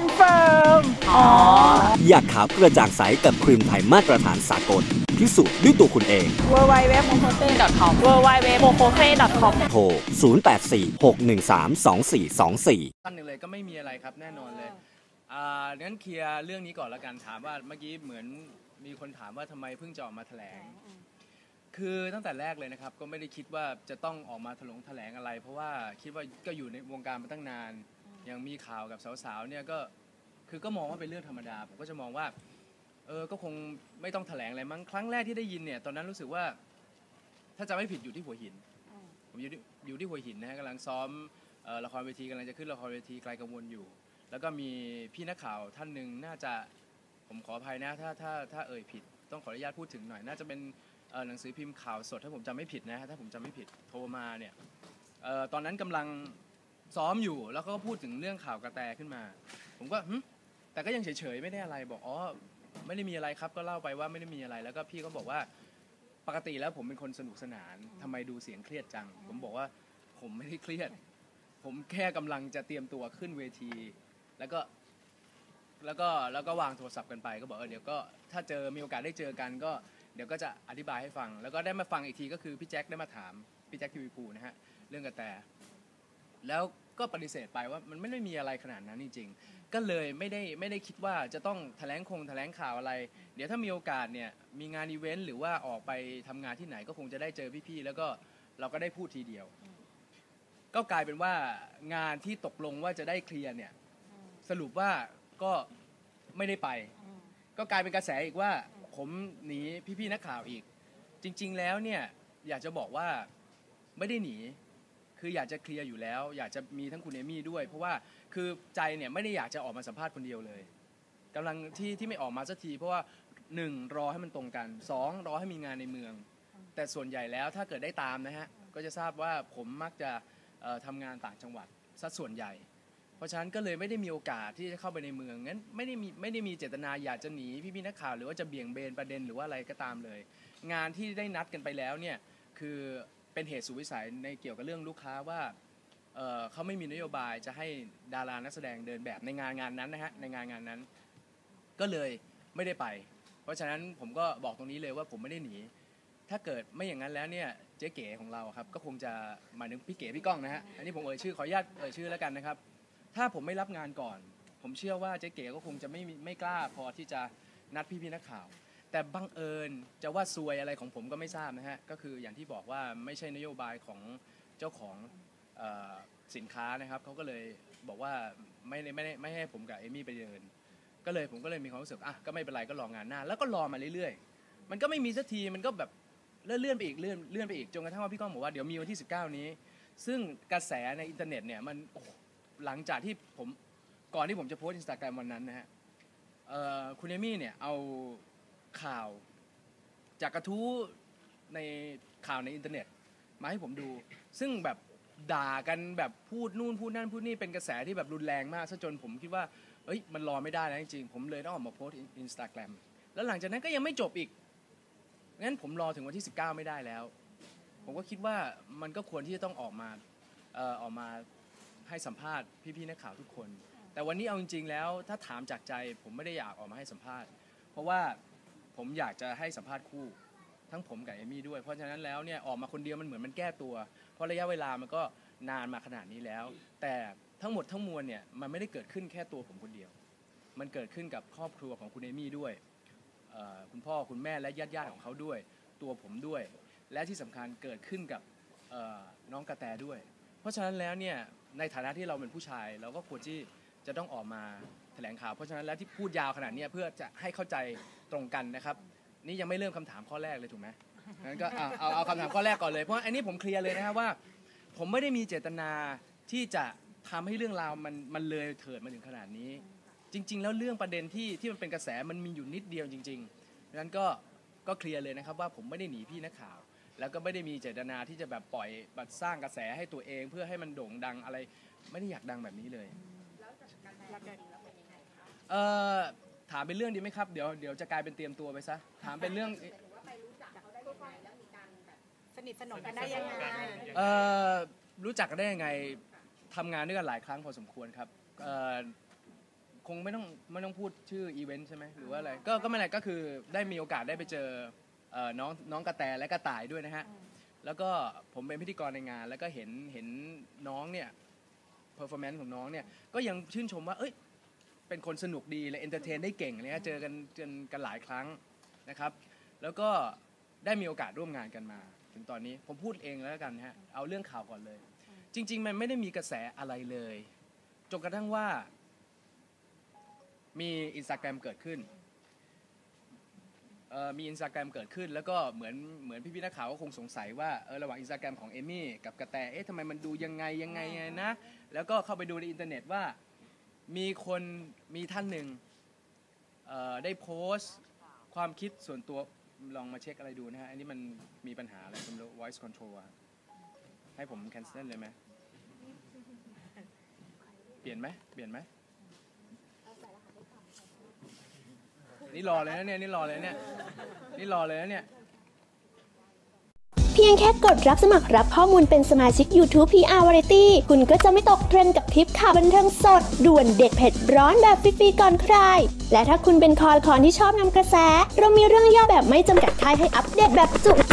เฟิร์ม อ๋อ อยากขาวกระจ่างใสกับครีมไทยมาตรฐานสากล พิสูจน์ด้วยตัวคุณเอง w w w m o k o s e com w w w m o k o s e com โทร 0846132424 ท่านหนึ่งเลยก็ไม่มีอะไรครับแน่นอนเลย อ่างั้นเคลียร์เรื่องนี้ก่อนละกันถามว่าเมื่อกี้เหมือนมีคนถามว่าทำไมเพิ่งจะออกมาแถลง คือตั้งแต่แรกเลยนะครับ ก็ไม่ได้คิดว่าจะต้องออกมาถลงแถลงอะไร เพราะว่าคิดว่าก็อยู่ในวงการมาตั้งนาน ยังมีข่าวกับสาวๆเนี่ยก็ คือก็มองว่าเป็นเรื่องธรรมดา ผมก็จะมองว่า เออ ก็คงไม่ต้องแถลงอะไรมั้ง ครั้งแรกที่ได้ยินเนี่ย ตอนนั้นรู้สึกว่า ถ้าจะไม่ผิดอยู่ที่หัวหิน ผมอยู่ที่อยู่ที่หัวหินนะฮะกำลังซ้อมเอ่อละครเวทีกำลังจะขึ้นละครเวทีไกลกังวลอยู่ แล้วก็มีพี่นักข่าวท่านหนึ่งน่าจะ ผมขออภัยนะ ถ้าถ้าถ้าเอ่ยผิด ต้องขออนุญาตพูดถึงหน่อย น่าจะเป็นเอ่อหนังสือพิมพ์ข่าวสด ถ้าผมจำไม่ผิดนะฮะถ้าผมจำไม่ผิด โทรมาเนี่ยเอ่อตอนนั้นกำลังซ้อมอยู่ แล้วก็พูดถึงเรื่องข่าวกระแตขึ้นมา ผมก็หึ แต่ก็ยังเฉยๆไม่ได้อะไรบอกอ๋อไม่ได้มีอะไรครับก็เล่าไปว่าไม่ได้มีอะไร แล้วก็พี่ก็บอกว่าปกติแล้วผมเป็นคนสนุกสนานทำไมดูเสียงเครียดจัง ผมบอกว่าผมไม่ได้เครียด ผมแค่กำลังจะเตรียมตัวขึ้นเวที แล้วก็แล้วก็แล้วก็วางโทรศัพท์กันไปก็บอกเออเดี๋ยวก็ถ้าเจอมีโอกาสได้เจอกันก็เดี๋ยวก็จะอธิบายให้ฟัง แล้วก็ได้มาฟังอีกทีก็คือพี่แจ็คได้มาถามพี่แจ็คทีวีภูนะฮะเรื่องกระแตแล้วก็ปฏิเสธไปว่ามันไม่ได้มีอะไรขนาดนั้นจริง ก็เลยไม่ได้ไม่ได้คิดว่าจะต้องแถลงคงแถลงข่าวอะไร เดี๋ยวถ้ามีโอกาสเนี่ยมีงานอีเวนต์หรือว่าออกไปทำงานที่ไหนก็คงจะได้เจอพี่ๆแล้วก็เราก็ได้พูดทีเดียว ก็กลายเป็นว่างานที่ตกลงว่าจะได้เคลียร์เนี่ยสรุปว่าก็ไม่ได้ไป ก็กลายเป็นกระแสอีกว่าผมหนีพี่ๆนักข่าวอีก จริง ๆ แล้วเนี่ยอยากจะบอกว่าไม่ได้หนี คืออยากจะเคลียร์อยู่แล้ว อยากจะมีทั้งคุณเอมี่ด้วย เพราะว่าคือใจเนี่ยไม่ได้อยากจะออกมาสัมภาษณ์คนเดียวเลยกำลังที่ที่ไม่ออกมาสักทีเพราะว่าหนึ่งรอให้มันตรงกันสองรอให้มีงานในเมือง แต่ส่วนใหญ่แล้วถ้าเกิดได้ตามนะฮะก็จะทราบว่าผมมักจะเอ่อทำงานต่างจังหวัดสัดส่วนใหญ่ เพราะฉะนั้นก็เลยไม่ได้มีโอกาสที่จะเข้าไปในเมืองงั้นไม่ได้มีไม่ได้มีเจตนาอยากจะหนีพี่ๆนักข่าวหรือว่าจะเบี่ยงเบนประเด็นหรือว่าอะไรก็ตามเลย งานที่ได้นัดกันไปแล้วเนี่ยคือ เป็นเหตุสุดวิสัยในเกี่ยวกับเรื่องลูกค้าว่าเอ่อเขาไม่มีนโยบายจะให้ดารานักแสดงเดินแบบในงานงานนั้นนะฮะในงานงานนั้น ก็เลยไม่ได้ไป เพราะฉะนั้นผมก็บอกตรงนี้เลยว่าผมไม่ได้หนี ถ้าเกิดไม่อย่างนั้นแล้วเนี่ยเจ๊เก๋ของเราครับก็คงจะหมายถึงพี่เก๋พี่ก้องนะฮะอันนี้ผมเอ่ยชื่อขออนุญาตเอ่ยชื่อแล้วกันนะครับ ถ้าผมไม่รับงานก่อน ผมเชื่อว่าเจ๊เก๋ก็คงจะไม่มีไม่กล้าพอที่จะนัดพี่ๆนักข่าว แต่บังเอิญจะว่าซวยอะไรของผมก็ไม่ทราบนะฮะก็คืออย่างที่บอกว่าไม่ใช่นโยบายของเจ้าของสินค้านะครับเขาก็เลยบอกว่าไม่ไม่ไม่ให้ผมกับเอมี่ไปเดิน ก็เลยผมก็เลยมีความรู้สึกอะก็ไม่เป็นไรก็รองานหน้า แล้วก็รอมาเรื่อยๆ มันก็ไม่มีสักทีมันก็แบบเลื่อนไปอีกเลื่อนเลื่อนไปอีกจนกระทั่งว่าพี่ก้องบอกว่าเดี๋ยวมีวันที่ 19 นี้ ซึ่งกระแสในอินเทอร์เน็ตเนี่ยมันหลังจากที่ผมก่อนที่ผมจะโพสต์อินสตาแกรมวันนั้นนะฮะคุณเอมี่เนี่ยเอา ข่าว จากกระทู้ในข่าวในอินเทอร์เน็ต มาให้ผมดู ซึ่งแบบด่ากันแบบพูดนู่นพูดนั่นพูดนี่เป็นกระแสที่แบบรุนแรงมากซะจนผมคิดว่าเอ้ยมันรอไม่ได้แล้วจริงๆผมเลยต้องออกมาโพสต์อินสตาแกรมแล้วหลังจากนั้นก็ยังไม่จบอีกงั้นผมรอถึงวันที่ 19 ไม่ได้แล้ว ผมก็คิดว่ามันก็ควรที่จะต้องออกมาเอ่อออกมาให้สัมภาษณ์พี่ๆนักข่าวทุกคน แต่วันนี้เอาจริงๆแล้วถ้าถามจากใจผมไม่ได้อยากออกมาให้สัมภาษณ์ เพราะว่า ผมอยากจะให้สัมภาษณ์คู่ ทั้งผมกับเอมี่ด้วย เพราะฉะนั้นแล้วเนี่ยออกมาคนเดียวมันเหมือนมันแก้ตัว เพราะระยะเวลามันก็นานมาขนาดนี้แล้ว แต่ทั้งหมดทั้งมวลเนี่ยมันไม่ได้เกิดขึ้นแค่ตัวผมคนเดียว มันเกิดขึ้นกับครอบครัวของคุณเอมี่ด้วยคุณพ่อคุณแม่และญาติญาติๆของเขาด้วย ตัวผมด้วย และที่สำคัญเกิดขึ้นกับน้องกระแตด้วย เพราะฉะนั้นแล้วเนี่ยในฐานะที่เราเป็นผู้ชาย เราก็ควรที่ จะต้องออกมาแถลงข่าว เพราะฉะนั้นแล้วที่พูดยาวขนาดนี้เพื่อจะให้เข้าใจตรงกันนะครับ นี่ยังไม่เริ่มคำถามข้อแรกเลยถูกไหมงั้นก็เอาเอาคำถามข้อแรกก่อนเลยเพราะอันนี้ผมเคลียร์เลยนะครับว่า ผมไม่ได้มีเจตนาที่จะทำให้เรื่องราวมันมันเลยเถิดมาถึงขนาดนี้ จริง ๆ แล้วเรื่องประเด็นที่ที่มันเป็นกระแสมันมีอยู่นิดเดียวจริงๆงนั้นก็ก็เคลียร์เลยนะครับว่าผมไม่ได้หนีพี่นักข่าว แล้วก็ไม่ได้มีเจตนาที่จะแบบปล่อยแบบสร้างกระแสให้ตัวเอง เพื่อให้มันโด่งดังอะไร ไม่ได้อยากดังแบบนี้เลย เอ่อถามเป็นเรื่องดีไหมครับ เดี๋ยวเดี๋ยวจะกลายเป็นเตรียมตัวไปซะ ถามเป็นเรื่องสนิทสนมกันได้ยังไงเอ่อรู้จักกันได้ยังไงทำงานด้วยกันหลายครั้งพอสมควรครับเอ่อคงไม่ต้องไม่ต้องพูดชื่ออีเวนต์ใช่ไหมหรือว่าอะไรก็ก็ไม่เป็นไรก็คือได้มีโอกาสได้ไปเจอเอ่อน้องน้องกระแตและกระต่ายด้วยนะฮะแล้วก็ผมเป็นพิธีกรในงาน แล้วก็เห็นเห็นน้องเนี่ย เพอร์ฟอร์แมนซ์ของน้องเนี่ยก็ยังชื่นชมว่าเอ้ยเป็นคนสนุกดีและเอนเตอร์เทนได้เก่งอะไรเงี้ยเจอกันกันกันหลายครั้งนะครับ แล้วก็ได้มีโอกาสร่วมงานกันมา ถึงตอนนี้ผมพูดเองแล้วกันฮะเอาเรื่องข่าวก่อนเลย จริง ๆ มันไม่ได้มีกระแสอะไรเลยจนกระทั่งว่า มีอินสตาแกรมเกิดขึ้น มีอินสตาแกรมเกิดขึ้น แล้วก็เหมือนเหมือนพี่พี่ๆนักข่าวก็คงสงสัยว่าเออระหว่างอินสตาแกรมของเอมี่กับกระแตเอ๊ะทำไมมันดูยังไงยังไงยังไงนะ แล้วก็เข้าไปดูในอินเทอร์เน็ตว่า มีคนมีท่านหนึ่งเอ่อได้โพสต์ความคิดส่วนตัวลองมาเช็คอะไรดูนะฮะ อันนี้มันมีปัญหาอะไรผมรู้ voice control อะให้ผม cancel เลยไหม เปลี่ยนไหม เปลี่ยนไหม นี่รอเลยนะเนี่ย นี่รอเลยเนี่ย นี่รอเลยนะเนี่ย เพียงแค่กดรับสมัครรับข้อมูลเป็นสมาชิก YouTube PR Variety คุณก็จะไม่ตกเทรนด์กับทริปข่าวบันเทิงสด ด่วนเด็ดเผ็ดร้อนแบบฟรีๆก่อนใคร และถ้าคุณเป็นคอร์คอนที่ชอบนำกระแส เรามีเรื่องย่อแบบไม่จำกัดค่ายให้อัปเดตแบบจุ